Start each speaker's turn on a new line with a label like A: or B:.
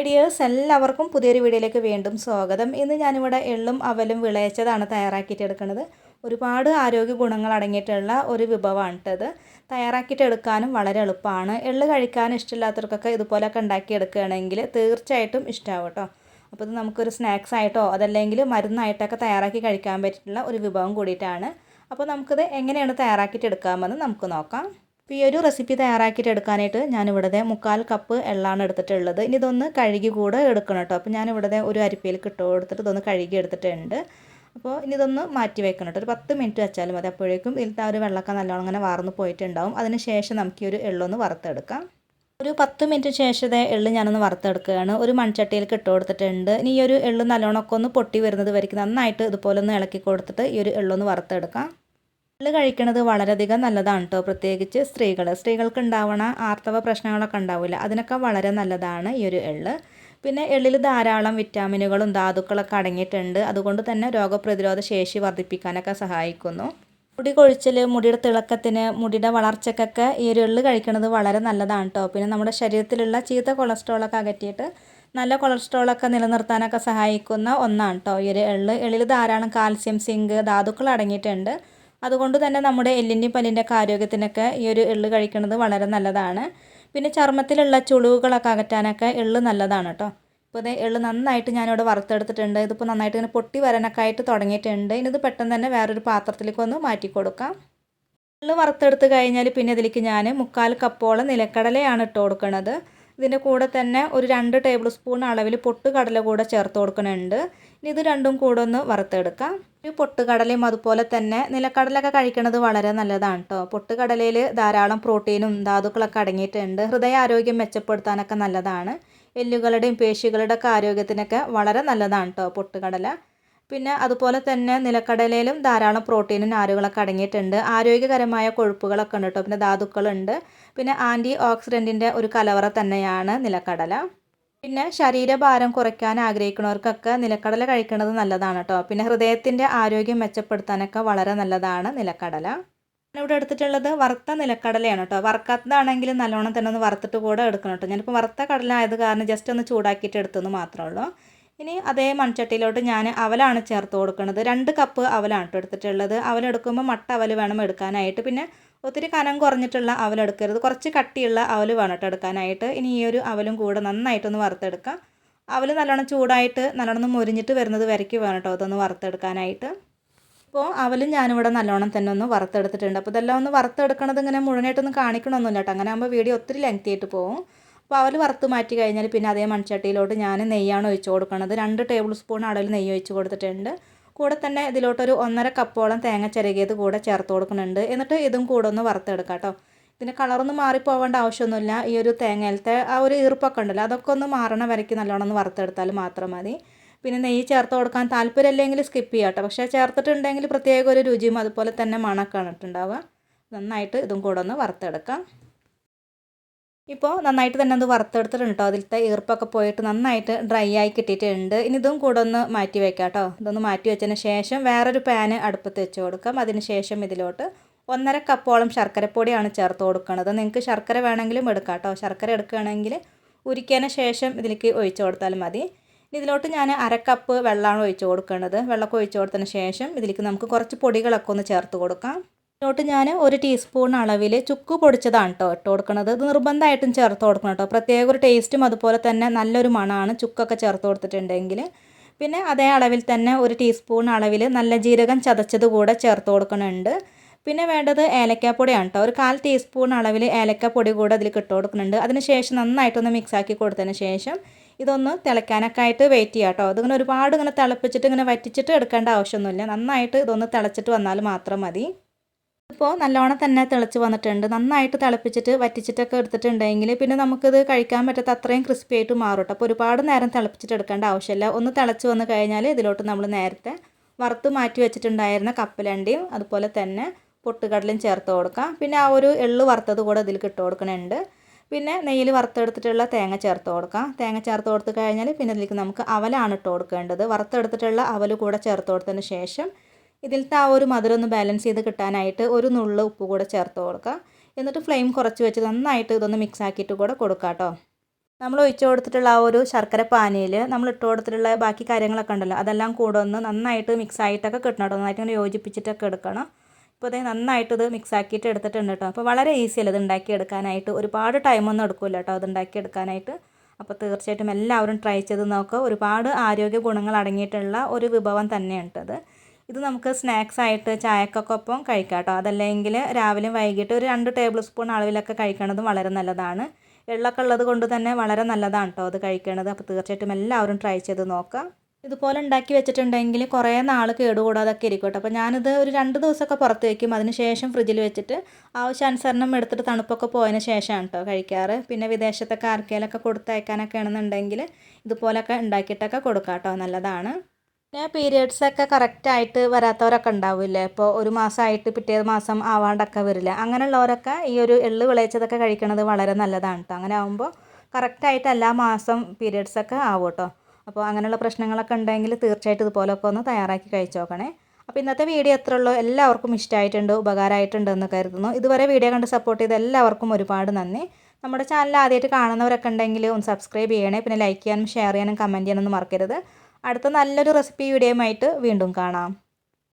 A: Hi dears എല്ലാവർക്കും പുതിയൊരു വീഡിയോയിലേക്ക് വീണ്ടും സ്വാഗതം. ഇന്ന് ഞാനിവിടെ എള്ളും അവലും വിളയിച്ചതാണ് തയ്യാറാക്കിയിട്ട് എടുക്കുന്നത് ഒരുപാട് ആരോഗ്യ ഗുണങ്ങൾ അടങ്ങിയിട്ടുള്ള ഒരു വിഭവമാണ് കേട്ടത് തയ്യാറാക്കിയിട്ട് എടുക്കാനും വളരെ എളുപ്പമാണ്. എള്ള് കഴിക്കാൻ ഇഷ്ടമില്ലാത്തവർക്കൊക്കെ ഇതുപോലെയൊക്കെ ഉണ്ടാക്കിയെടുക്കുകയാണെങ്കിൽ തീർച്ചയായിട്ടും ഇഷ്ടമാവും കേട്ടോ അപ്പോൾ ഇത് നമുക്കൊരു സ്നാക്സ് ആയിട്ടോ അതല്ലെങ്കിൽ മരുന്നായിട്ടൊക്കെ തയ്യാറാക്കി കഴിക്കാൻ പറ്റിയിട്ടുള്ള ഒരു വിഭവം കൂടിയിട്ടാണ്. അപ്പോൾ നമുക്കിത് എങ്ങനെയാണ് തയ്യാറാക്കിയിട്ട് എടുക്കാമെന്ന് നമുക്ക് നോക്കാം. അപ്പോൾ ഈ ഒരു റെസിപ്പി തയ്യാറാക്കിയിട്ട് എടുക്കാനായിട്ട് ഞാനിവിടെ മുക്കാൽ കപ്പ് എള്ളാണ് എടുത്തിട്ടുള്ളത്. ഇനി ഇതൊന്ന് കഴുകി കൂടെ എടുക്കണം കേട്ടോ അപ്പോൾ ഞാനിവിടെ ഒരു അരിപ്പയിൽ കിട്ടോ എടുത്തിട്ട് ഇതൊന്ന് കഴുകി എടുത്തിട്ടുണ്ട്. അപ്പോൾ ഇനി ഇതൊന്ന് മാറ്റി വെക്കണം കേട്ടോ ഒരു പത്ത് മിനിറ്റ് വെച്ചാലും മതി. അപ്പോഴേക്കും ഇതിലത്തെ ഒരു വെള്ളമൊക്കെ നല്ലോണം അങ്ങനെ വാർന്ന് പോയിട്ടുണ്ടാവും. അതിന് ശേഷം നമുക്ക് ഈ ഒരു എള്ളൊന്ന് വറുത്തെടുക്കാം. ഒരു പത്ത് മിനിറ്റ് ശേഷം എള്ള് ഞാനൊന്ന് വറുത്തെടുക്കുകയാണ്. ഒരു മൺചട്ടിയിൽ ഇട്ട് കൊടുത്തിട്ടുണ്ട്. ഇനി ഈ ഒരു എള്ള് നല്ലോണമൊക്കെ ഒന്ന് പൊട്ടി വരുന്നത് വരയ്ക്കും നന്നായിട്ട് ഇതുപോലെ ഒന്ന് ഇളക്കി കൊടുത്തിട്ട് ഈ ഒരു എള്ളൊന്ന് വറുത്തെടുക്കാം. എള്ള് കഴിക്കുന്നത് വളരെയധികം നല്ലതാണ് കേട്ടോ പ്രത്യേകിച്ച് സ്ത്രീകൾ സ്ത്രീകൾക്ക് ഉണ്ടാവണ ആർത്തവ പ്രശ്നങ്ങളൊക്കെ ഉണ്ടാവില്ല അതിനൊക്കെ വളരെ നല്ലതാണ് ഈ ഒരു എള്ള്. പിന്നെ എള്ളിൽ ധാരാളം വിറ്റാമിനുകളും ധാതുക്കളൊക്കെ അടങ്ങിയിട്ടുണ്ട്. അതുകൊണ്ട് തന്നെ രോഗപ്രതിരോധ ശേഷി വർദ്ധിപ്പിക്കാനൊക്കെ സഹായിക്കുന്നു. മുടി കൊഴിച്ചൽ മുടിയുടെ തിളക്കത്തിന് മുടിയുടെ വളർച്ചക്കൊക്കെ ഈ ഒരു എള്ള് കഴിക്കുന്നത് വളരെ നല്ലതാണ് കേട്ടോ പിന്നെ നമ്മുടെ ശരീരത്തിലുള്ള ചീത്ത കൊളസ്ട്രോളൊക്കെ അകറ്റിയിട്ട് നല്ല കൊളസ്ട്രോളൊക്കെ നിലനിർത്താനൊക്കെ സഹായിക്കുന്ന ഒന്നാണ് കേട്ടോ ഈ ഒരു എള്ള്. എള്ളിൽ ധാരാളം കാൽസ്യം സിങ്ക് ധാതുക്കൾ അടങ്ങിയിട്ടുണ്ട്. അതുകൊണ്ട് തന്നെ നമ്മുടെ എല്ലിന്റെയും പല്ലിന്റെയൊക്കെ ആരോഗ്യത്തിനൊക്കെ ഈ ഒരു എള്ള് കഴിക്കുന്നത് വളരെ നല്ലതാണ്. പിന്നെ ചർമ്മത്തിലുള്ള ചുളിവുകളൊക്കെ അകറ്റാനൊക്കെ എള്ള് നല്ലതാണ് കേട്ടോ. ഇപ്പോൾ ഇത് എള്ള് നന്നായിട്ട് ഞാനിവിടെ വറുത്തെടുത്തിട്ടുണ്ട്. ഇതിപ്പോൾ നന്നായിട്ട് ഇങ്ങനെ പൊട്ടി വരാനൊക്കെ ആയിട്ട് തുടങ്ങിയിട്ടുണ്ട്. ഇനി ഇത് പെട്ടെന്ന് തന്നെ വേറൊരു പാത്രത്തിലേക്ക് ഒന്ന് മാറ്റി കൊടുക്കാം. എള്ള് വറുത്തെടുത്ത് കഴിഞ്ഞാൽ പിന്നെ ഇതിലേക്ക് ഞാൻ മുക്കാൽ കപ്പോളം നിലക്കടലയാണ് ഇട്ട് കൊടുക്കുന്നത് ഇതിന്റെ കൂടെ തന്നെ ഒരു രണ്ട് ടേബിൾ സ്പൂൺ അളവിൽ പൊട്ടുകടല കൂടെ ചേർത്ത് കൊടുക്കുന്നുണ്ട്. ഇനി ഇത് രണ്ടും കൂടെ ഒന്ന് വറുത്തെടുക്കാം. ഒരു പൊട്ടുകടലയും അതുപോലെ തന്നെ നിലക്കടലൊക്കെ കഴിക്കുന്നത് വളരെ നല്ലതാണ് കേട്ടോ പൊട്ടുകടലയിൽ ധാരാളം പ്രോട്ടീനും ധാതുക്കളൊക്കെ അടങ്ങിയിട്ടുണ്ട്. ഹൃദയ ആരോഗ്യം മെച്ചപ്പെടുത്താനൊക്കെ നല്ലതാണ്. എല്ലുകളുടെയും പേശികളുടെയൊക്കെ ആരോഗ്യത്തിനൊക്കെ വളരെ നല്ലതാണ് കേട്ടോ പൊട്ടുകടല. പിന്നെ അതുപോലെ തന്നെ നിലക്കടലയിലും ധാരാളം പ്രോട്ടീനും നാരുകളൊക്കെ അടങ്ങിയിട്ടുണ്ട്. ആരോഗ്യകരമായ കൊഴുപ്പുകളൊക്കെ ഉണ്ട് കേട്ടോ പിന്നെ ധാതുക്കളുണ്ട്. പിന്നെ ആന്റി ഓക്സിഡന്റിന്റെ ഒരു കലവറ തന്നെയാണ് നിലക്കടല. പിന്നെ ശരീരഭാരം കുറയ്ക്കാൻ ആഗ്രഹിക്കുന്നവർക്കൊക്കെ നിലക്കടല കഴിക്കുന്നത് നല്ലതാണ് കേട്ടോ പിന്നെ ഹൃദയത്തിന്റെ ആരോഗ്യം മെച്ചപ്പെടുത്താനൊക്കെ വളരെ നല്ലതാണ് നിലക്കടല. ഇവിടെ എടുത്തിട്ടുള്ളത് വറുത്ത നിലക്കടലയാണ് കേട്ടോ വറുക്കാത്തതാണെങ്കിൽ നല്ലോണം തന്നെ ഒന്ന് വറുത്തിട്ട് കൂടെ എടുക്കണം കേട്ടോ ഞാനിപ്പോൾ വറുത്ത കടല ആയത് കാരണം ജസ്റ്റ് ഒന്ന് ചൂടാക്കിയിട്ട് എടുത്തെന്ന് മാത്രമേ ഉള്ളൂ. ഇനി അതേ മൺചട്ടിയിലോട്ട് ഞാൻ അവലാണ് ചേർത്ത് കൊടുക്കുന്നത് രണ്ട് കപ്പ് അവലാണ് കേട്ടോ എടുത്തിട്ടുള്ളത്. അവലെടുക്കുമ്പോൾ മട്ട അവൽ വേണം എടുക്കാനായിട്ട്. പിന്നെ ഒത്തിരി കനം കുറഞ്ഞിട്ടുള്ള അവലെടുക്കരുത് കുറച്ച് കട്ടിയുള്ള അവൽ വേണം കേട്ടോ എടുക്കാനായിട്ട്. ഇനി ഈ ഒരു അവലും കൂടെ നന്നായിട്ടൊന്ന് വറുത്തെടുക്കാം. അവൽ നല്ലോണം ചൂടായിട്ട് നല്ലോണം മുരിഞ്ഞിട്ട് വരുന്നത് വരയ്ക്ക് വേണം കേട്ടോ അതൊന്ന് വറുത്തെടുക്കാനായിട്ട്. അപ്പോൾ അവലും ഞാനിവിടെ നല്ലോണം തന്നെ ഒന്ന് വറുത്തെടുത്തിട്ടുണ്ട്. അപ്പോൾ ഇതെല്ലാം ഒന്ന് വറുത്തെടുക്കണത് ഇങ്ങനെ മുഴുവനായിട്ടൊന്നും കാണിക്കണമൊന്നുമില്ല കേട്ടോ അങ്ങനെ ആകുമ്പോൾ വീഡിയോ ഒത്തിരി ലെങ്തി ആയിട്ട് പോകും അവൽ വറുത്ത് മാറ്റി കഴിഞ്ഞാൽ പിന്നെ അതേ മൺചട്ടിയിലോട്ട് ഞാൻ നെയ്യാണ് ഒഴിച്ച് കൊടുക്കുന്നത് രണ്ട് ടേബിൾ സ്പൂൺ അളവിൽ നെയ്യ് ഒഴിച്ച് കൊടുത്തിട്ടുണ്ട്. കൂടെ തന്നെ ഇതിലോട്ടൊരു ഒന്നര കപ്പോളം തേങ്ങ ചിരകിയത് കൂടെ ചേർത്ത് കൊടുക്കുന്നുണ്ട്. എന്നിട്ട് ഇതും കൂടെ ഒന്ന് വറുത്തെടുക്കാം കേട്ടോ ഇതിന് കളറൊന്നും മാറിപ്പോവേണ്ട ആവശ്യമൊന്നുമില്ല. ഈ ഒരു തേങ്ങയിലത്തെ ആ ഒരു ഈർപ്പൊക്കെ ഉണ്ടല്ലോ അതൊക്കെ ഒന്ന് മാറണ വരയ്ക്ക് നല്ലോണം ഒന്ന് വറുത്തെടുത്താൽ മാത്രം മതി. പിന്നെ നെയ്യ് ചേർത്ത് കൊടുക്കാൻ താല്പര്യമില്ലെങ്കിൽ സ്കിപ്പ് ചെയ്യാം കേട്ടോ പക്ഷേ ചേർത്തിട്ടുണ്ടെങ്കിൽ പ്രത്യേക ഒരു രുചിയും അതുപോലെ തന്നെ മണക്കാണിട്ടുണ്ടാവുക നന്നായിട്ട് ഇതും കൂടെ ഒന്ന് വറുത്തെടുക്കാം. ഇപ്പോൾ നന്നായിട്ട് തന്നെ അത് വറുത്തെടുത്തിട്ടുണ്ട് കേട്ടോ അതിലത്തെ ഈർപ്പൊക്കെ പോയിട്ട് നന്നായിട്ട് ഡ്രൈ ആയി കിട്ടിയിട്ടുണ്ട്. ഇനി ഇതും കൂടെ ഒന്ന് മാറ്റി വെക്കാം കേട്ടോ ഇതൊന്ന് മാറ്റി വെച്ചതിന് ശേഷം വേറൊരു പാന് അടുപ്പത്ത് വെച്ച് കൊടുക്കാം. അതിന് ശേഷം ഇതിലോട്ട് ഒന്നര കപ്പോളം ശർക്കരപ്പൊടിയാണ് ചേർത്ത് കൊടുക്കുന്നത് നിങ്ങൾക്ക് ശർക്കര വേണമെങ്കിലും എടുക്കാം കേട്ടോ ശർക്കര എടുക്കുകയാണെങ്കിൽ ഉരിക്കാൻ ശേഷം ഇതിലേക്ക് ഒഴിച്ചു കൊടുത്താൽ മതി. ഇതിലോട്ട് ഞാൻ അരക്കപ്പ് വെള്ളമാണ് ഒഴിച്ചു കൊടുക്കേണ്ടത് വെള്ളമൊക്കെ ഒഴിച്ചു കൊടുത്തതിന് ശേഷം ഇതിലേക്ക് നമുക്ക് കുറച്ച് പൊടികളൊക്കെ ഒന്ന് ചേർത്ത് കൊടുക്കാം. ഇതിലോട്ട് ഞാൻ ഒരു ടീസ്പൂൺ അളവിൽ ചുക്ക് പൊടിച്ചതാണ് കേട്ടോ ഇട്ട് കൊടുക്കുന്നത് ഇത് നിർബന്ധമായിട്ടും ചേർത്ത് കൊടുക്കണം കേട്ടോ പ്രത്യേക ഒരു ടേസ്റ്റും അതുപോലെ തന്നെ നല്ലൊരു മണമാണ് ചുക്കൊക്കെ ചേർത്ത് കൊടുത്തിട്ടുണ്ടെങ്കിൽ പിന്നെ അതേ അളവിൽ തന്നെ ഒരു ടീസ്പൂൺ അളവിൽ നല്ല ജീരകം ചതച്ചത് കൂടെ ചേർത്ത് കൊടുക്കുന്നുണ്ട് പിന്നെ വേണ്ടത് ഏലക്കാപ്പൊടിയാണ് കേട്ടോ ഒരു കാൽ ടീസ്പൂൺ അളവിൽ ഏലക്കാപ്പൊടി കൂടെ അതിൽ ഇട്ട് കൊടുക്കുന്നുണ്ട് അതിന് ശേഷം നന്നായിട്ടൊന്ന് മിക്സ് ആക്കി കൊടുത്തതിന് ശേഷം ഇതൊന്ന് തിളയ്ക്കാനൊക്കെ ആയിട്ട് വെയിറ്റ് ചെയ്യാം കേട്ടോ അതിങ്ങനെ ഒരുപാട് ഇങ്ങനെ തിളപ്പിച്ചിട്ട് ഇങ്ങനെ വറ്റിച്ചിട്ട് എടുക്കേണ്ട ആവശ്യമൊന്നുമില്ല. നന്നായിട്ട് ഇതൊന്ന് തിളച്ചിട്ട് വന്നാൽ മാത്രം മതി. ഇപ്പോൾ നല്ലോണം തന്നെ തിളച്ച് വന്നിട്ടുണ്ട്. നന്നായിട്ട് തിളപ്പിച്ചിട്ട് വറ്റിച്ചിട്ടൊക്കെ എടുത്തിട്ടുണ്ടെങ്കിൽ പിന്നെ നമുക്കിത് കഴിക്കാൻ പറ്റാത്ത അത്രയും ക്രിസ്പി ആയിട്ട് മാറും കേട്ടോ അപ്പോൾ ഒരുപാട് നേരം തിളപ്പിച്ചിട്ട് എടുക്കേണ്ട ആവശ്യമില്ല. ഒന്ന് തിളച്ച് വന്ന് കഴിഞ്ഞാൽ ഇതിലോട്ട് നമ്മൾ നേരത്തെ വറുത്ത് മാറ്റി വെച്ചിട്ടുണ്ടായിരുന്ന കപ്പലണ്ടിയും അതുപോലെ തന്നെ പൊട്ടുകടലും ചേർത്ത് കൊടുക്കാം. പിന്നെ ആ ഒരു എള്ള് വറുത്തത് കൂടെ ഇതിൽ ഇട്ട് കൊടുക്കണുണ്ട്. പിന്നെ നെയ്യിൽ വറുത്തെടുത്തിട്ടുള്ള തേങ്ങ ചേർത്ത് കൊടുക്കാം. തേങ്ങ ചേർത്ത് കൊടുത്ത് കഴിഞ്ഞാൽ പിന്നെ ഇതിലേക്ക് നമുക്ക് അവലാണ് ഇട്ട് കൊടുക്കേണ്ടത്. വറുത്തെടുത്തിട്ടുള്ള അവൽ കൂടെ ചേർത്ത് കൊടുത്തതിന് ശേഷം ഇതിലത്തെ ആ ഒരു മധുരം ഒന്ന് ബാലൻസ് ചെയ്ത് കിട്ടാനായിട്ട് ഒരു നുള്ള് ഉപ്പ് കൂടെ ചേർത്ത് കൊടുക്കുക. എന്നിട്ട് ഫ്ലെയിം കുറച്ച് വെച്ച് നന്നായിട്ട് ഇതൊന്ന് മിക്സ് ആക്കിയിട്ട് കൂടെ കൊടുക്കാം കേട്ടോ. നമ്മൾ ഒഴിച്ചു കൊടുത്തിട്ടുള്ള ആ ഒരു ശർക്കര പാനിയിൽ നമ്മൾ ഇട്ട് കൊടുത്തിട്ടുള്ള ബാക്കി കാര്യങ്ങളൊക്കെ ഉണ്ടല്ലോ അതെല്ലാം കൂടെ ഒന്ന് നന്നായിട്ട് മിക്സ് ആയിട്ടൊക്കെ കിട്ടണം കേട്ടോ. നന്നായിട്ട് ഇങ്ങനെ യോജിപ്പിച്ചിട്ടൊക്കെ എടുക്കണം. ഇപ്പോൾ ഇത് നന്നായിട്ട് ഇത് മിക്സ് ആക്കിയിട്ട് എടുത്തിട്ടുണ്ട് കേട്ടോ. അപ്പോൾ വളരെ ഈസിയല്ല ഇത് ഉണ്ടാക്കിയെടുക്കാനായിട്ട് ഒരുപാട് ടൈമൊന്നും എടുക്കില്ല കേട്ടോ അത് ഉണ്ടാക്കിയെടുക്കാനായിട്ട് അപ്പോൾ തീർച്ചയായിട്ടും എല്ലാവരും ട്രൈ ചെയ്ത് നോക്കുക. ഒരുപാട് ആരോഗ്യ ഗുണങ്ങൾ അടങ്ങിയിട്ടുള്ള ഒരു വിഭവം തന്നെയാണ് കേട്ടത് ഇത് നമുക്ക് സ്നാക്സ് ആയിട്ട് ചായക്കൊക്കെ ഒപ്പം കഴിക്കാം കേട്ടോ. അതല്ലെങ്കിൽ രാവിലെയും വൈകിട്ട് ഒരു രണ്ട് ടേബിൾ സ്പൂൺ അളവിലൊക്കെ കഴിക്കണതും വളരെ നല്ലതാണ്. എള്ളൊക്കെ ഉള്ളത് കൊണ്ട് തന്നെ വളരെ നല്ലതാണ് കേട്ടോ അത് കഴിക്കണത്. അപ്പോൾ തീർച്ചയായിട്ടും എല്ലാവരും ട്രൈ ചെയ്ത് നോക്കാം. ഇതുപോലെ ഉണ്ടാക്കി വെച്ചിട്ടുണ്ടെങ്കിൽ കുറേ നാൾ കേടുകൂടാതൊക്കെ ഇരിക്കും കേട്ടോ അപ്പോൾ ഞാനിത് ഒരു രണ്ട് ദിവസമൊക്കെ പുറത്ത് വയ്ക്കും അതിനുശേഷം ഫ്രിഡ്ജിൽ വെച്ചിട്ട് ആവശ്യാനുസരണം എടുത്തിട്ട് തണുപ്പൊക്കെ പോയതിന് ശേഷമാണ് കേട്ടോ കഴിക്കാറ്. പിന്നെ വിദേശത്തൊക്കെ ആർക്കേലൊക്കെ കൊടുത്തയക്കാനൊക്കെ ആണെന്നുണ്ടെങ്കിൽ ഇതുപോലൊക്കെ ഉണ്ടാക്കിയിട്ടൊക്കെ കൊടുക്കാം കേട്ടോ. നല്ലതാണ്. പിന്നെ പീരിയഡ്സ് ഒക്കെ കറക്റ്റായിട്ട് വരാത്തവരൊക്കെ ഉണ്ടാവില്ലേ? ഇപ്പോൾ ഒരു മാസമായിട്ട് പിറ്റേ മാസം ആവാണ്ടൊക്കെ വരില്ല? അങ്ങനെയുള്ളവരൊക്കെ ഈ ഒരു എള്ള് വിളയിച്ചതൊക്കെ കഴിക്കണത് വളരെ നല്ലതാണ് കേട്ടോ അങ്ങനെ ആകുമ്പോൾ കറക്റ്റായിട്ട് എല്ലാ മാസം പീരിയഡ്സ് ഒക്കെ ആവും കേട്ടോ അപ്പോൾ അങ്ങനെയുള്ള പ്രശ്നങ്ങളൊക്കെ ഉണ്ടെങ്കിൽ തീർച്ചയായിട്ടും ഇതുപോലൊക്കെ ഒന്ന് തയ്യാറാക്കി കഴിച്ചു നോക്കണേ. അപ്പോൾ ഇന്നത്തെ വീഡിയോ എത്ര ഉള്ളൂ. എല്ലാവർക്കും ഇഷ്ടമായിട്ടുണ്ട് ഉപകാരമായിട്ടുണ്ടെന്ന് കരുതുന്നു. ഇതുവരെ വീഡിയോ കണ്ട് സപ്പോർട്ട് ചെയ്ത എല്ലാവർക്കും ഒരുപാട് നന്ദി. നമ്മുടെ ചാനൽ ആദ്യമായിട്ട് കാണുന്നവരൊക്കെ ഉണ്ടെങ്കിൽ ഒന്ന് സബ്സ്ക്രൈബ് ചെയ്യണേ. പിന്നെ ലൈക്ക് ചെയ്യാനും ഷെയർ ചെയ്യാനും കമന്റ് ചെയ്യാനൊന്നും മറക്കരുത്. അടുത്ത നല്ലൊരു റെസിപ്പി വീഡിയോയുമായിട്ട് വീണ്ടും കാണാം.